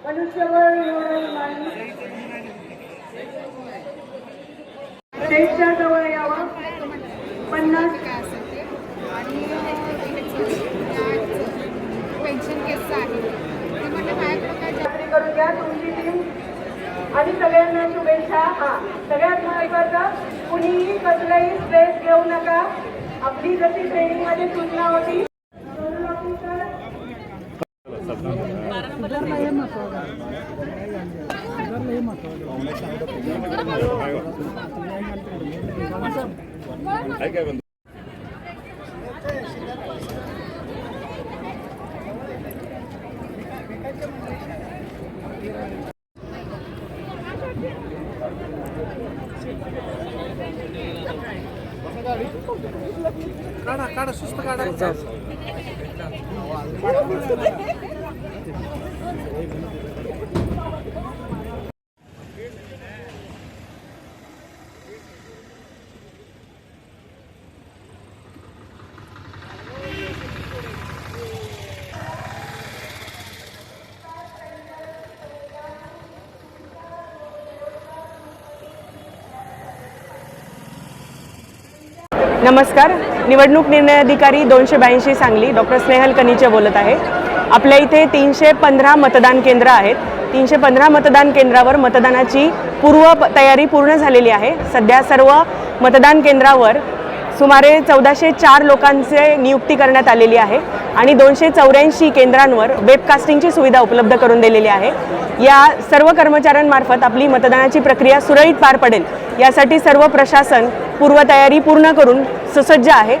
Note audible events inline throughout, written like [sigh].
मनुष्यबळ नाही स्टेजच्या जवळ यावं पन्नास काय असेल ते आणि पेन्शन केसचं आहे ते म्हटलं माझ्याकडे काय करून घ्या तुमची टीम आणि सगळ्यांना शुभेच्छा हा सगळ्यात महत्वाचं कुणीही कसलाही स्ट्रेस घेऊ नका आपली जशी ट्रेनिंगमध्ये सूचना होती काढा काढा सुस्त काढा. [laughs] नमस्कार. निवडणूक निर्णय अधिकारी दोनशे ब्याऐंशी सांगली डॉक्टर स्नेहल कनीचे बोलत आहे. आपल्या इथे तीनशे पंधरा मतदान केंद्र आहेत. तीनशे पंधरा मतदान केंद्रावर मतदानाची पूर्व तयारी पूर्ण झालेली आहे. सध्या सर्व मतदान केंद्रावर सुमारे चौदाशे चार लोकांचे नियुक्ती करण्यात आलेली आहे आणि दोनशे चौऱ्याऐंशी केंद्रांवर वेबकास्टिंगची सुविधा उपलब्ध करून दिलेली आहे. या सर्व कर्मचाऱ्यांमार्फत आपली मतदानाची प्रक्रिया सुरळीत पार पडेल. यासाठी सर्व प्रशासन पूर्वतयारी पूर्ण करून सुसज्ज आहे.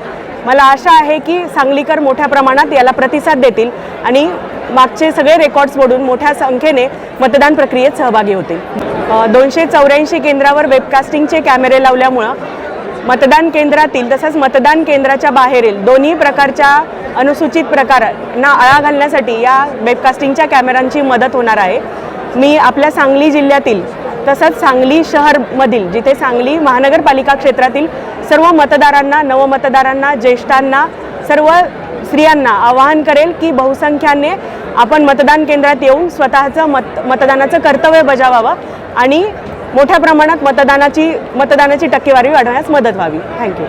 मला आशा आहे की सांगलीकर मोठ्या प्रमाणात याला प्रतिसाद देतील आणि मागचे सगळे रेकॉर्ड्स मोडून मोठ्या संख्येने मतदान प्रक्रियेत सहभागी होतील. दोनशे चौऱ्याऐंशी केंद्रावर वेबकास्टिंगचे कॅमेरे लावल्यामुळं मतदान केंद्रातील तसंच मतदान केंद्राच्या बाहेरील दोन्ही प्रकारच्या अनुसूचित प्रकारांना आळा घालण्यासाठी या वेबकास्टिंगच्या कॅमेऱ्यांची मदत होणार आहे. मी आपल्या सांगली जिल्ह्यातील तसंच सांगली शहरमधील जिथे सांगली महानगरपालिका क्षेत्रातील सर्व मतदारांना नवमतदारांना ज्येष्ठांना सर्व स्त्रियांना आवाहन करेल की बहुसंख्याने आपण मतदान केंद्रात येऊन स्वतःचं मत मतदानाचं कर्तव्य बजावावं आणि मोठ्या प्रमाणात मतदानाची मतदानाची टक्केवारी वाढवण्यास मदत व्हावी. थँक्यू